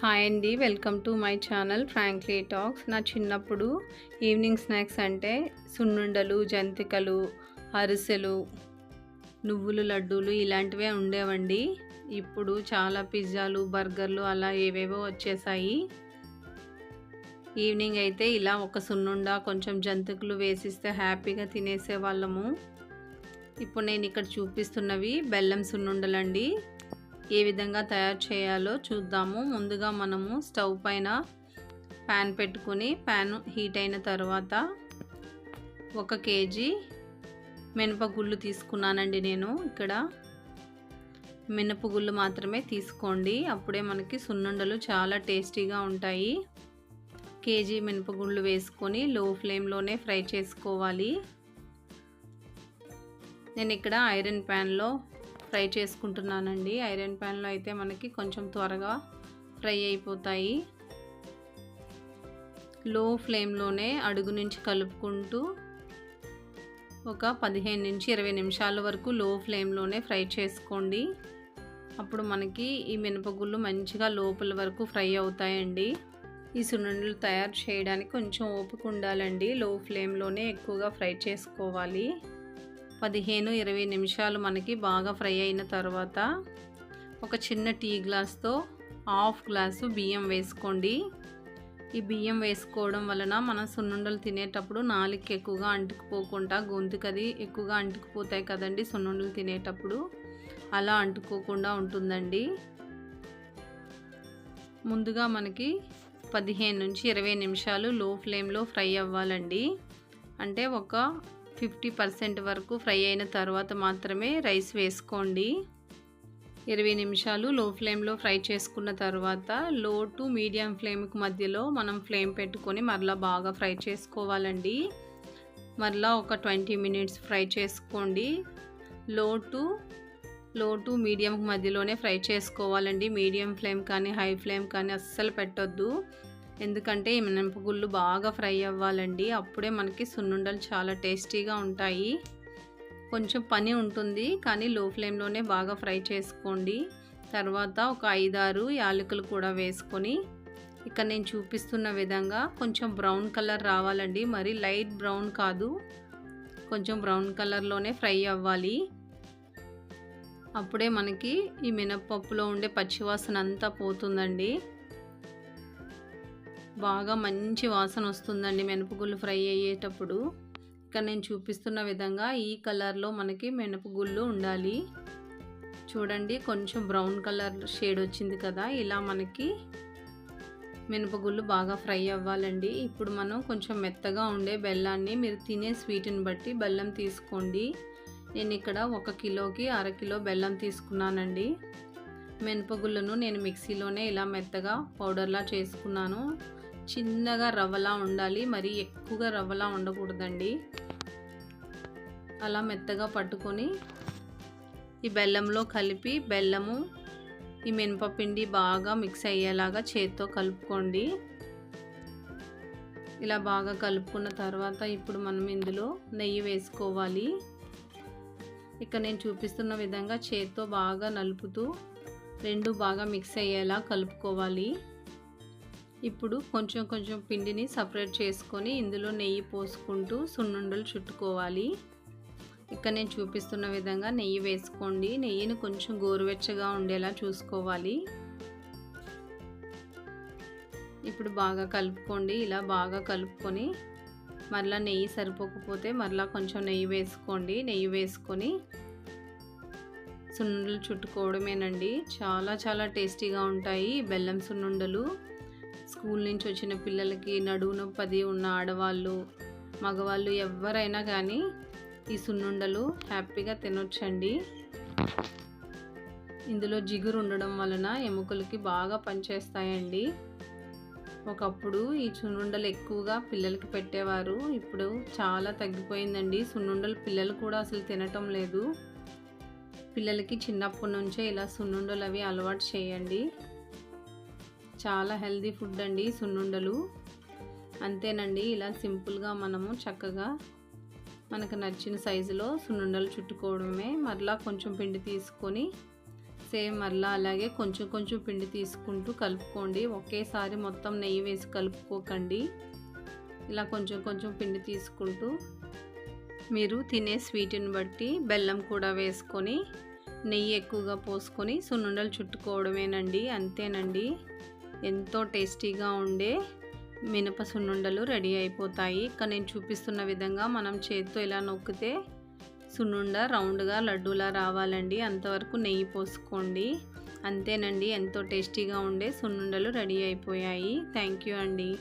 Hi అండి welcome to my channel frankly talks. నా చిన్నప్పుడు ఈవినింగ్ స్నాక్స్ అంటే సున్నుండలు జంతికలు అరిసెలు నువ్వులు లడ్డూలు ఇలాంటివే ఉండేవండి. ఇప్పుడు చాలా పిజ్జాలు బర్గర్లు అలా ఏవేవో వచ్చేసాయి. ఈవినింగ్ అయితే ఇలా ఒక సున్నుండ కొంచెం జంతికలు వేసిస్తే హ్యాపీగా తినేసే వాళ్ళము ఇప్పుడు నేను ఇక్కడ చూపిస్తున్నవి బెల్లం సున్నుండలండి. ఏ విధంగా తయారు చేయాలో చూద్దాము. ముందుగా మనము స్టవ్ పైన ప్యాన్ పెట్టుకుని ప్యాన్ హీట్ అయిన తర్వాత ఒక కేజీ మినపగుళ్ళు తీసుకున్నానండి నేను ఇక్కడ. మినపగుళ్ళు మాత్రమే తీసుకోండి. అప్పుడే మనకి సున్నుండలు చాలా టేస్టీగా ఉంటాయి. కేజీ మినపగుళ్ళు వేసుకొని లో ఫ్లేమ్లోనే ఫ్రై చేసుకోవాలి. నేను ఇక్కడ ఐరన్ ప్యాన్లో ఫ్రై చేసుకుంటున్నానండి. ఐరన్ ప్యాన్లో అయితే మనకి కొంచెం త్వరగా ఫ్రై అయిపోతాయి. లో ఫ్లేమ్లోనే అడుగు నుంచి కలుపుకుంటూ ఒక పదిహేను నుంచి ఇరవై నిమిషాల వరకు లో ఫ్లేమ్లోనే ఫ్రై చేసుకోండి. అప్పుడు మనకి ఈ మినపగుళ్ళు మంచిగా లోపల వరకు ఫ్రై అవుతాయండి. ఈ సున్నుండలు తయారు చేయడానికి కొంచెం ఓపిక ఉండాలండి. లో ఫ్లేమ్లోనే ఎక్కువగా ఫ్రై చేసుకోవాలి. పదిహేను ఇరవై నిమిషాలు మనకి బాగా ఫ్రై అయిన తర్వాత ఒక చిన్న టీ గ్లాస్తో హాఫ్ గ్లాసు బియ్యం వేసుకోండి. ఈ బియ్యం వేసుకోవడం వలన మనం సున్నుండలు తినేటప్పుడు నాలుగుకి ఎక్కువగా అంటుకుపోకుండా గొంతుకది ఎక్కువగా అంటుకుపోతాయి కదండి సున్నుండలు తినేటప్పుడు. అలా అంటుకోకుండా ఉంటుందండి. ముందుగా మనకి పదిహేను నుంచి ఇరవై నిమిషాలు లో ఫ్లేమ్లో ఫ్రై అవ్వాలండి. అంటే ఒక ఫిఫ్టీ పర్సెంట్ వరకు ఫ్రై అయిన తర్వాత మాత్రమే రైస్ వేసుకోండి. ఇరవై నిమిషాలు లో ఫ్లేమ్లో ఫ్రై చేసుకున్న తర్వాత లో టు మీడియం ఫ్లేమ్కి మధ్యలో మనం ఫ్లేమ్ పెట్టుకొని మరలా బాగా ఫ్రై చేసుకోవాలండి. మరలా ఒక ట్వంటీ మినిట్స్ ఫ్రై చేసుకోండి. Low to low to medium మధ్యలోనే ఫ్రై చేసుకోవాలండి. మీడియం ఫ్లేమ్ కానీ హై ఫ్లేమ్ కానీ అస్సలు పెట్టొద్దు. ఎందుకంటే ఈ మినపగుళ్ళు బాగా ఫ్రై అవ్వాలండి. అప్పుడే మనకి సున్నుండలు చాలా టేస్టీగా ఉంటాయి. కొంచెం పని ఉంటుంది కానీ లో ఫ్లేమ్లోనే బాగా ఫ్రై చేసుకోండి. తర్వాత ఒక ఐదారు యాలకులు కూడా వేసుకొని ఇక్కడ నేను చూపిస్తున్న విధంగా కొంచెం బ్రౌన్ కలర్ రావాలండి. మరి లైట్ బ్రౌన్ కాదు కొంచెం బ్రౌన్ కలర్లోనే ఫ్రై అవ్వాలి. అప్పుడే మనకి ఈ మినపప్పులో ఉండే పచ్చివాసన అంతా పోతుందండి. బాగా మంచి వాసన వస్తుందండి. మినపగుళ్ళు ఫ్రై అయ్యేటప్పుడు. ఇక్కడ నేను చూపిస్తున్న విధంగా ఈ కలర్లో మనకి మినపగుళ్ళు ఉండాలి. చూడండి కొంచెం బ్రౌన్ కలర్ షేడ్ వచ్చింది కదా. ఇలా మనకి మినపగుళ్ళు బాగా ఫ్రై అవ్వాలండి. ఇప్పుడు మనం కొంచెం మెత్తగా ఉండే బెల్లాన్ని మీరు తినే స్వీట్ని బట్టి బెల్లం తీసుకోండి. నేను ఇక్కడ ఒక కిలోకి అర కిలో బెల్లం తీసుకున్నానండి. మినపగుళ్ళను నేను మిక్సీలోనే ఇలా మెత్తగా పౌడర్లా చేసుకున్నాను. చిన్నగా రవ్వలా ఉండాలి. మరి ఎక్కువగా రవ్వలా ఉండకూడదండి. అలా మెత్తగా పట్టుకొని ఈ బెల్లంలో కలిపి బెల్లము ఈ మినపపిండి బాగా మిక్స్ అయ్యేలాగా చేత్తో కలుపుకోండి. ఇలా బాగా కలుపుకున్న తర్వాత ఇప్పుడు మనం ఇందులో నెయ్యి వేసుకోవాలి. ఇక్కడ నేను చూపిస్తున్న విధంగా చేత్తో బాగా నలుపుతూ రెండు బాగా మిక్స్ అయ్యేలా కలుపుకోవాలి. ఇప్పుడు కొంచెం కొంచెం పిండిని సపరేట్ చేసుకొని ఇందులో నెయ్యి పోసుకుంటూ సున్నుండలు చుట్టుకోవాలి. ఇక్కడ నేను చూపిస్తున్న విధంగా నెయ్యి వేసుకోండి. నెయ్యిని కొంచెం గోరువెచ్చగా ఉండేలా చూసుకోవాలి. ఇప్పుడు బాగా కలుపుకోండి. ఇలా బాగా కలుపుకొని మరలా నెయ్యి సరిపోకపోతే మరలా కొంచెం నెయ్యి వేసుకోండి. నెయ్యి వేసుకొని సున్నుండలు చుట్టుకోవడమేనండి. చాలా చాలా టేస్టీగా ఉంటాయి బెల్లం సున్నుండలు. స్కూల్ నుంచి వచ్చిన పిల్లలకి నడువు నొప్పది ఉన్న ఆడవాళ్ళు మగవాళ్ళు ఎవరైనా కానీ ఈ సున్నుండలు హ్యాపీగా తినొచ్చండి. ఇందులో జిగురు ఉండడం వలన ఎముకలకి బాగా పనిచేస్తాయండి. ఒకప్పుడు ఈ సున్నుండలు ఎక్కువగా పిల్లలకి పెట్టేవారు. ఇప్పుడు చాలా తగ్గిపోయిందండి. సున్నుండలు పిల్లలు కూడా అసలు తినటం లేదు. పిల్లలకి చిన్నప్పటి నుంచే ఇలా సున్నుండలు అవి అలవాటు చేయండి. చాలా హెల్దీ ఫుడ్ అండి సున్నుండలు. అంతేనండి ఇలా సింపుల్గా మనము చక్కగా మనకు నచ్చిన సైజులో సున్నుండలు చుట్టుకోవడమే. మరలా కొంచెం పిండి తీసుకొని సేమ్ మరలా అలాగే కొంచెం కొంచెం పిండి తీసుకుంటూ కలుపుకోండి. ఒకేసారి మొత్తం నెయ్యి వేసి కలుపుకోకండి. ఇలా కొంచెం కొంచెం పిండి తీసుకుంటూ మీరు తినే స్వీట్ని బట్టి బెల్లం కూడా వేసుకొని నెయ్యి ఎక్కువగా పోసుకొని సున్నుండలు చుట్టుకోవడమేనండి. అంతేనండి. ఎంతో టేస్టీగా ఉండే మినప సున్నుండలు రెడీ అయిపోతాయి. ఇక్కడ నేను చూపిస్తున్న విధంగా మనం చేతితో ఇలా నొక్కితే సున్నుండ రౌండ్గా లడ్డూలా రావాలండి. అంతవరకు నెయ్యి పోసుకోండి. అంతేనండి ఎంతో టేస్టీగా ఉండే సున్నుండలు రెడీ అయిపోయాయి. థ్యాంక్ యూ అండి.